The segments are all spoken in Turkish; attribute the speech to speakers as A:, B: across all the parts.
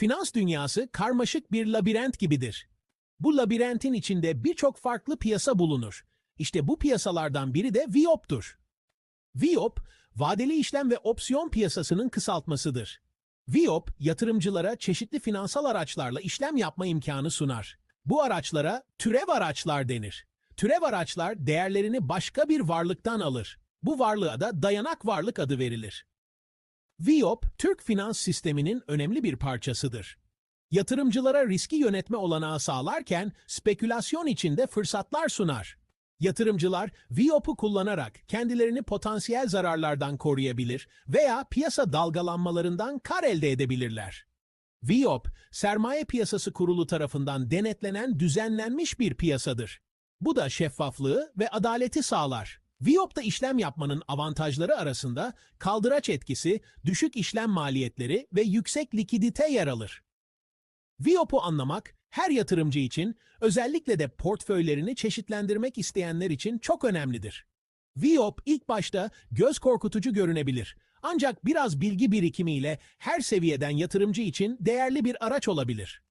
A: Finans dünyası karmaşık bir labirent gibidir. Bu labirentin içinde birçok farklı piyasa bulunur. İşte bu piyasalardan biri de VIOP'tur. VIOP, vadeli işlem ve opsiyon piyasasının kısaltmasıdır. VIOP, yatırımcılara çeşitli finansal araçlarla işlem yapma imkanı sunar. Bu araçlara türev araçlar denir. Türev araçlar değerlerini başka bir varlıktan alır. Bu varlığa da dayanak varlık adı verilir. VIOP, Türk finans sisteminin önemli bir parçasıdır. Yatırımcılara riski yönetme olanağı sağlarken spekülasyon için de fırsatlar sunar. Yatırımcılar VIOP'u kullanarak kendilerini potansiyel zararlardan koruyabilir veya piyasa dalgalanmalarından kar elde edebilirler. VIOP, Sermaye Piyasası Kurulu tarafından denetlenen düzenlenmiş bir piyasadır. Bu da şeffaflığı ve adaleti sağlar. VIOP'ta işlem yapmanın avantajları arasında kaldıraç etkisi, düşük işlem maliyetleri ve yüksek likidite yer alır. VIOP'u anlamak her yatırımcı için, özellikle de portföylerini çeşitlendirmek isteyenler için çok önemlidir. VIOP ilk başta göz korkutucu görünebilir. Ancak biraz bilgi birikimiyle her seviyeden yatırımcı için değerli bir araç olabilir.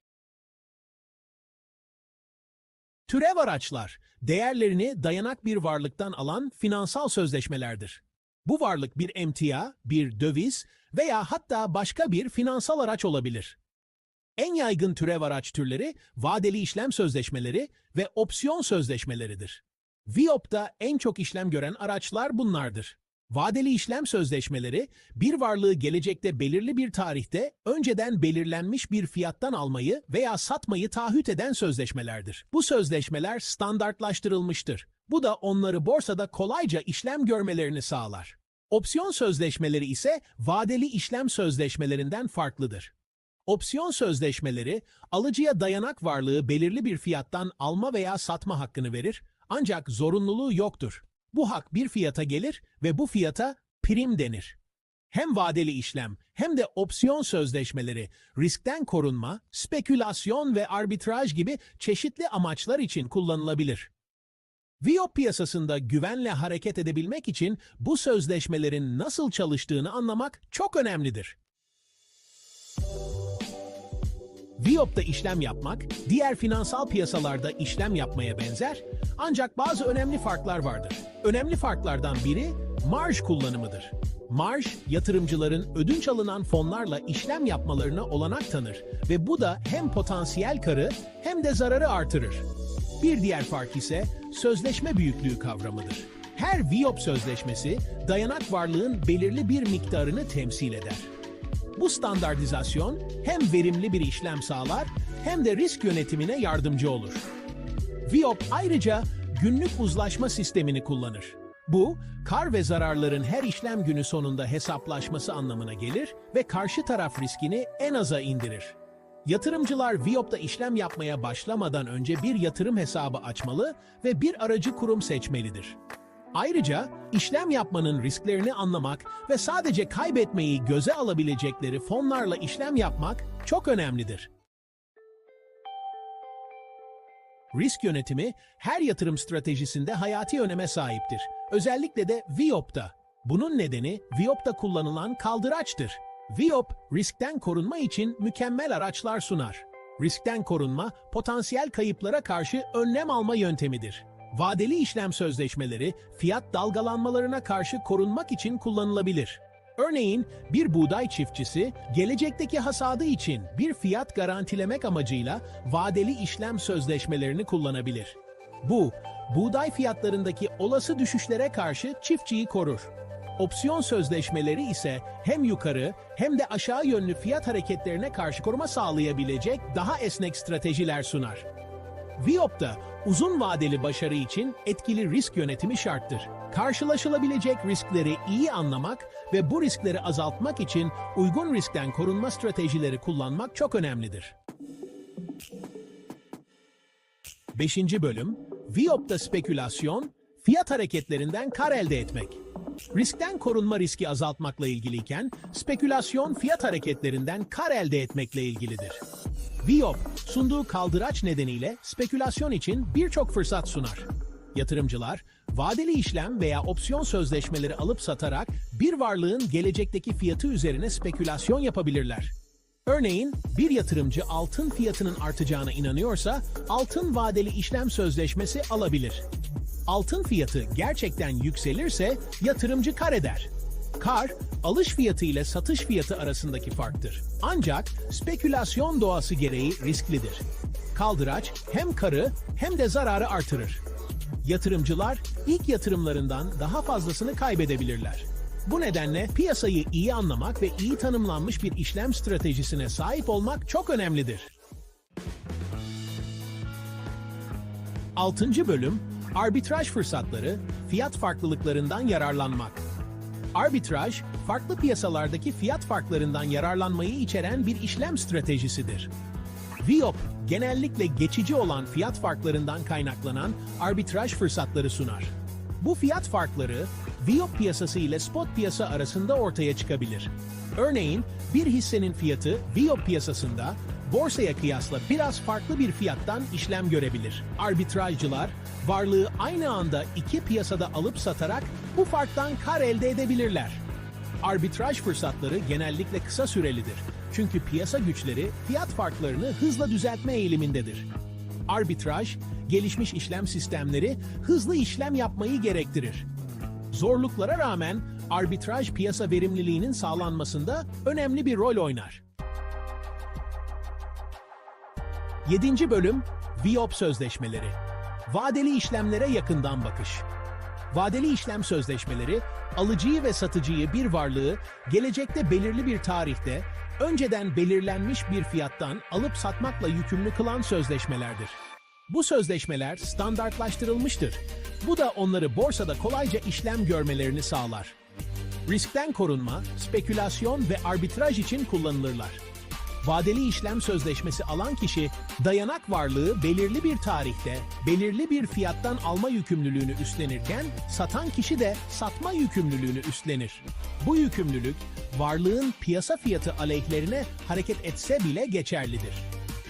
A: Türev araçlar, değerlerini dayanak bir varlıktan alan finansal sözleşmelerdir. Bu varlık bir emtia, bir döviz veya hatta başka bir finansal araç olabilir. En yaygın türev araç türleri vadeli işlem sözleşmeleri ve opsiyon sözleşmeleridir. VIOP'ta en çok işlem gören araçlar bunlardır. Vadeli işlem sözleşmeleri, bir varlığı gelecekte belirli bir tarihte önceden belirlenmiş bir fiyattan almayı veya satmayı taahhüt eden sözleşmelerdir. Bu sözleşmeler standartlaştırılmıştır. Bu da onları borsada kolayca işlem görmelerini sağlar. Opsiyon sözleşmeleri ise vadeli işlem sözleşmelerinden farklıdır. Opsiyon sözleşmeleri, alıcıya dayanak varlığı belirli bir fiyattan alma veya satma hakkını verir, ancak zorunluluğu yoktur. Bu hak bir fiyata gelir ve bu fiyata prim denir. Hem vadeli işlem hem de opsiyon sözleşmeleri riskten korunma, spekülasyon ve arbitraj gibi çeşitli amaçlar için kullanılabilir. VIOP piyasasında güvenle hareket edebilmek için bu sözleşmelerin nasıl çalıştığını anlamak çok önemlidir. VIOP'ta işlem yapmak, diğer finansal piyasalarda işlem yapmaya benzer ancak bazı önemli farklar vardır. Önemli farklardan biri marj kullanımıdır. Marj, yatırımcıların ödünç alınan fonlarla işlem yapmalarına olanak tanır ve bu da hem potansiyel karı hem de zararı artırır. Bir diğer fark ise sözleşme büyüklüğü kavramıdır. Her VIOP sözleşmesi dayanak varlığın belirli bir miktarını temsil eder. Bu standartizasyon hem verimli bir işlem sağlar hem de risk yönetimine yardımcı olur. VIOP ayrıca günlük uzlaşma sistemini kullanır. Bu, kar ve zararların her işlem günü sonunda hesaplaşması anlamına gelir ve karşı taraf riskini en aza indirir. Yatırımcılar VIOP'ta işlem yapmaya başlamadan önce bir yatırım hesabı açmalı ve bir aracı kurum seçmelidir. Ayrıca işlem yapmanın risklerini anlamak ve sadece kaybetmeyi göze alabilecekleri fonlarla işlem yapmak çok önemlidir. Risk yönetimi her yatırım stratejisinde hayati öneme sahiptir. Özellikle de VIOP'ta. Bunun nedeni VIOP'ta kullanılan kaldıraçtır. VIOP, riskten korunma için mükemmel araçlar sunar. Riskten korunma, potansiyel kayıplara karşı önlem alma yöntemidir. Vadeli işlem sözleşmeleri fiyat dalgalanmalarına karşı korunmak için kullanılabilir. Örneğin bir buğday çiftçisi gelecekteki hasadı için bir fiyat garantilemek amacıyla vadeli işlem sözleşmelerini kullanabilir. Bu, buğday fiyatlarındaki olası düşüşlere karşı çiftçiyi korur. Opsiyon sözleşmeleri ise hem yukarı hem de aşağı yönlü fiyat hareketlerine karşı koruma sağlayabilecek daha esnek stratejiler sunar. VIOP'ta uzun vadeli başarı için etkili risk yönetimi şarttır. Karşılaşılabilecek riskleri iyi anlamak ve bu riskleri azaltmak için uygun riskten korunma stratejileri kullanmak çok önemlidir. 5. Bölüm VIOP'ta spekülasyon, fiyat hareketlerinden kar elde etmek. Riskten korunma riski azaltmakla ilgiliyken, spekülasyon fiyat hareketlerinden kar elde etmekle ilgilidir. VIOP, sunduğu kaldıraç nedeniyle spekülasyon için birçok fırsat sunar. Yatırımcılar, vadeli işlem veya opsiyon sözleşmeleri alıp satarak bir varlığın gelecekteki fiyatı üzerine spekülasyon yapabilirler. Örneğin bir yatırımcı altın fiyatının artacağına inanıyorsa altın vadeli işlem sözleşmesi alabilir. Altın fiyatı gerçekten yükselirse yatırımcı kar eder. Kar, alış fiyatı ile satış fiyatı arasındaki farktır. Ancak spekülasyon doğası gereği risklidir. Kaldıraç hem karı hem de zararı artırır. Yatırımcılar ilk yatırımlarından daha fazlasını kaybedebilirler. Bu nedenle piyasayı iyi anlamak ve iyi tanımlanmış bir işlem stratejisine sahip olmak çok önemlidir. 6. bölüm Arbitraj fırsatları, fiyat farklılıklarından yararlanmak. Arbitraj, farklı piyasalardaki fiyat farklarından yararlanmayı içeren bir işlem stratejisidir. VIOP, genellikle geçici olan fiyat farklarından kaynaklanan arbitraj fırsatları sunar. Bu fiyat farkları, VIOP piyasası ile spot piyasa arasında ortaya çıkabilir. Örneğin, bir hissenin fiyatı VIOP piyasasında borsaya kıyasla biraz farklı bir fiyattan işlem görebilir. Arbitrajcılar, varlığı aynı anda iki piyasada alıp satarak bu farktan kar elde edebilirler. Arbitraj fırsatları genellikle kısa sürelidir. Çünkü piyasa güçleri fiyat farklarını hızla düzeltme eğilimindedir. Arbitraj, gelişmiş işlem sistemleri hızlı işlem yapmayı gerektirir. Zorluklara rağmen arbitraj piyasa verimliliğinin sağlanmasında önemli bir rol oynar. 7. bölüm VIOP sözleşmeleri. Vadeli işlemlere yakından bakış. Vadeli işlem sözleşmeleri, alıcıyı ve satıcıyı bir varlığı gelecekte belirli bir tarihte önceden belirlenmiş bir fiyattan alıp satmakla yükümlü kılan sözleşmelerdir. Bu sözleşmeler standartlaştırılmıştır. Bu da onları borsada kolayca işlem görmelerini sağlar. Riskten korunma, spekülasyon ve arbitraj için kullanılırlar. Vadeli işlem sözleşmesi alan kişi, dayanak varlığı belirli bir tarihte, belirli bir fiyattan alma yükümlülüğünü üstlenirken, satan kişi de satma yükümlülüğünü üstlenir. Bu yükümlülük, varlığın piyasa fiyatı aleyhlerine hareket etse bile geçerlidir.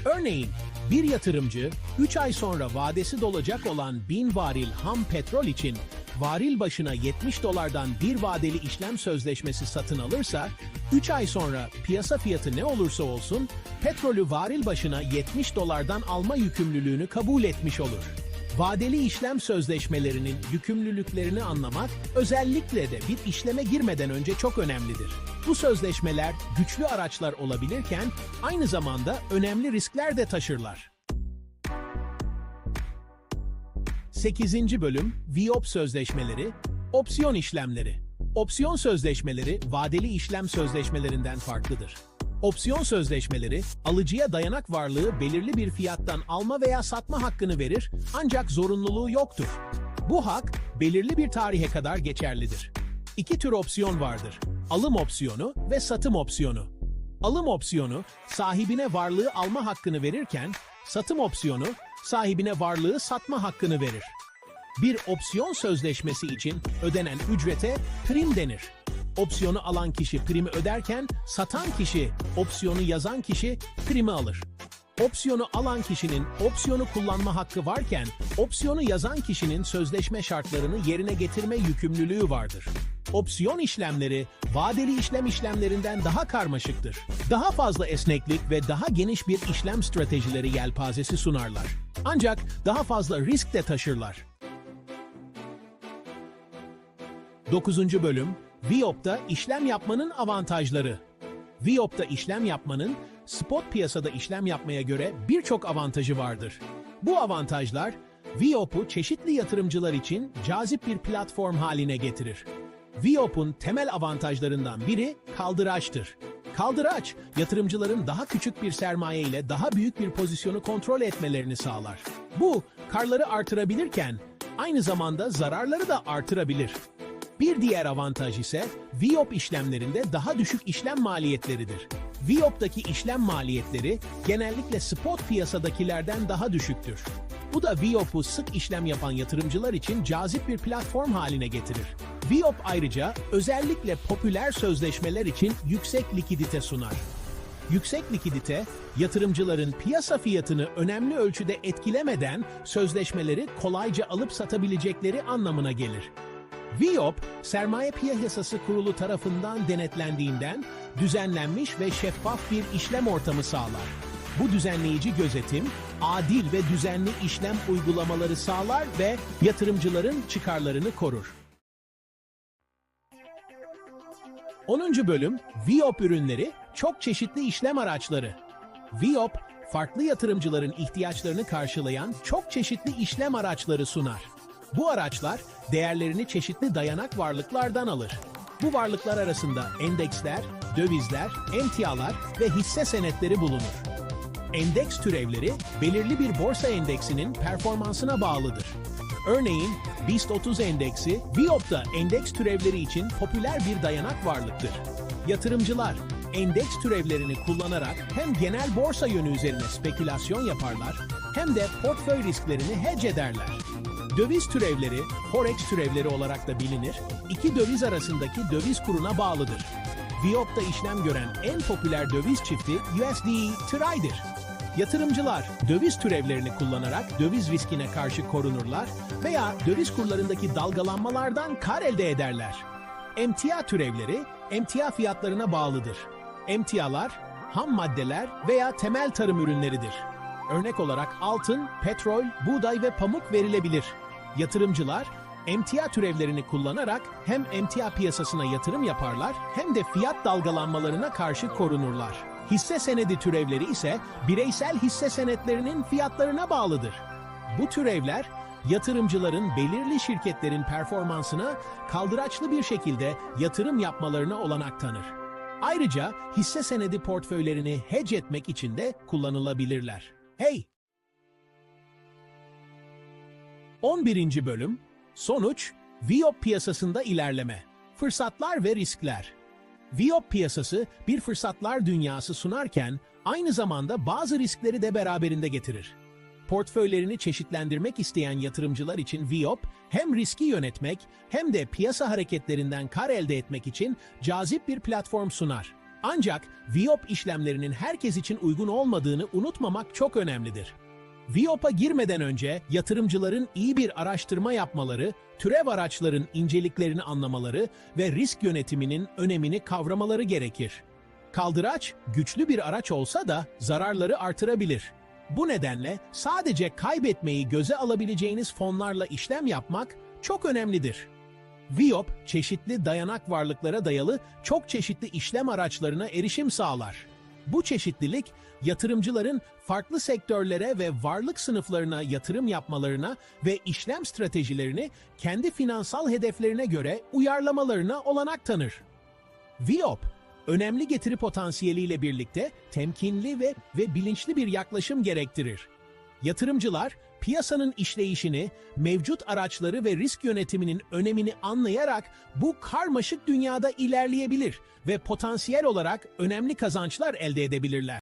A: Örneğin, bir yatırımcı 3 ay sonra vadesi dolacak olan 1000 varil ham petrol için varil başına 70 dolardan bir vadeli işlem sözleşmesi satın alırsa, 3 ay sonra piyasa fiyatı ne olursa olsun, petrolü varil başına 70 dolardan alma yükümlülüğünü kabul etmiş olur. Vadeli işlem sözleşmelerinin yükümlülüklerini anlamak özellikle de bir işleme girmeden önce çok önemlidir. Bu sözleşmeler güçlü araçlar olabilirken aynı zamanda önemli riskler de taşırlar. 8. bölüm VIOP sözleşmeleri, opsiyon işlemleri. Opsiyon sözleşmeleri vadeli işlem sözleşmelerinden farklıdır. Opsiyon sözleşmeleri, alıcıya dayanak varlığı belirli bir fiyattan alma veya satma hakkını verir ancak zorunluluğu yoktur. Bu hak, belirli bir tarihe kadar geçerlidir. İki tür opsiyon vardır. Alım opsiyonu ve satım opsiyonu. Alım opsiyonu, sahibine varlığı alma hakkını verirken, satım opsiyonu, sahibine varlığı satma hakkını verir. Bir opsiyon sözleşmesi için ödenen ücrete prim denir. Opsiyonu alan kişi primi öderken satan kişi, opsiyonu yazan kişi primi alır. Opsiyonu alan kişinin opsiyonu kullanma hakkı varken, opsiyonu yazan kişinin sözleşme şartlarını yerine getirme yükümlülüğü vardır. Opsiyon işlemleri, vadeli işlem işlemlerinden daha karmaşıktır. Daha fazla esneklik ve daha geniş bir işlem stratejileri yelpazesi sunarlar. Ancak daha fazla risk de taşırlar. 9. bölüm VIOP'ta işlem yapmanın avantajları. VIOP'ta işlem yapmanın spot piyasada işlem yapmaya göre birçok avantajı vardır. Bu avantajlar VIOP'u çeşitli yatırımcılar için cazip bir platform haline getirir. VIOP'un temel avantajlarından biri kaldıraçtır. Kaldıraç, yatırımcıların daha küçük bir sermaye ile daha büyük bir pozisyonu kontrol etmelerini sağlar. Bu, karları artırabilirken aynı zamanda zararları da artırabilir. Bir diğer avantaj ise VIOP işlemlerinde daha düşük işlem maliyetleridir. VIOP'taki işlem maliyetleri genellikle spot piyasadakilerden daha düşüktür. Bu da VIOP'u sık işlem yapan yatırımcılar için cazip bir platform haline getirir. VIOP ayrıca özellikle popüler sözleşmeler için yüksek likidite sunar. Yüksek likidite, yatırımcıların piyasa fiyatını önemli ölçüde etkilemeden sözleşmeleri kolayca alıp satabilecekleri anlamına gelir. VIOP, Sermaye Piyasası Kurulu tarafından denetlendiğinden düzenlenmiş ve şeffaf bir işlem ortamı sağlar. Bu düzenleyici gözetim, adil ve düzenli işlem uygulamaları sağlar ve yatırımcıların çıkarlarını korur. 10. bölüm Viop ürünleri çok çeşitli işlem araçları. Viop, farklı yatırımcıların ihtiyaçlarını karşılayan çok çeşitli işlem araçları sunar. Bu araçlar değerlerini çeşitli dayanak varlıklardan alır. Bu varlıklar arasında endeksler, dövizler, emtialar ve hisse senetleri bulunur. Endeks türevleri belirli bir borsa endeksinin performansına bağlıdır. Örneğin BIST 30 endeksi, Viop'ta endeks türevleri için popüler bir dayanak varlıktır. Yatırımcılar endeks türevlerini kullanarak hem genel borsa yönü üzerine spekülasyon yaparlar hem de portföy risklerini hedge ederler. Döviz türevleri, forex türevleri olarak da bilinir, iki döviz arasındaki döviz kuruna bağlıdır. Viop'ta işlem gören en popüler döviz çifti USD TRY'dir. Yatırımcılar döviz türevlerini kullanarak döviz riskine karşı korunurlar veya döviz kurlarındaki dalgalanmalardan kar elde ederler. Emtia türevleri emtia fiyatlarına bağlıdır. Emtialar ham maddeler veya temel tarım ürünleridir. Örnek olarak altın, petrol, buğday ve pamuk verilebilir. Yatırımcılar emtia türevlerini kullanarak hem emtia piyasasına yatırım yaparlar hem de fiyat dalgalanmalarına karşı korunurlar. Hisse senedi türevleri ise bireysel hisse senetlerinin fiyatlarına bağlıdır. Bu türevler yatırımcıların belirli şirketlerin performansına kaldıraçlı bir şekilde yatırım yapmalarına olanak tanır. Ayrıca hisse senedi portföylerini hedge etmek için de kullanılabilirler. Hey! 11. bölüm Sonuç Viop piyasasında ilerleme. Fırsatlar ve riskler. Viop piyasası bir fırsatlar dünyası sunarken aynı zamanda bazı riskleri de beraberinde getirir. Portföylerini çeşitlendirmek isteyen yatırımcılar için Viop hem riski yönetmek hem de piyasa hareketlerinden kar elde etmek için cazip bir platform sunar. Ancak Viop işlemlerinin herkes için uygun olmadığını unutmamak çok önemlidir. Viop'a girmeden önce yatırımcıların iyi bir araştırma yapmaları, türev araçların inceliklerini anlamaları ve risk yönetiminin önemini kavramaları gerekir. Kaldıraç güçlü bir araç olsa da zararları artırabilir. Bu nedenle sadece kaybetmeyi göze alabileceğiniz fonlarla işlem yapmak çok önemlidir. Viop, çeşitli dayanak varlıklara dayalı çok çeşitli işlem araçlarına erişim sağlar. Bu çeşitlilik, yatırımcıların farklı sektörlere ve varlık sınıflarına yatırım yapmalarına ve işlem stratejilerini kendi finansal hedeflerine göre uyarlamalarına olanak tanır. Viop, önemli getiri potansiyeliyle birlikte temkinli ve ve bilinçli bir yaklaşım gerektirir. Yatırımcılar piyasanın işleyişini, mevcut araçları ve risk yönetiminin önemini anlayarak bu karmaşık dünyada ilerleyebilir ve potansiyel olarak önemli kazançlar elde edebilirler.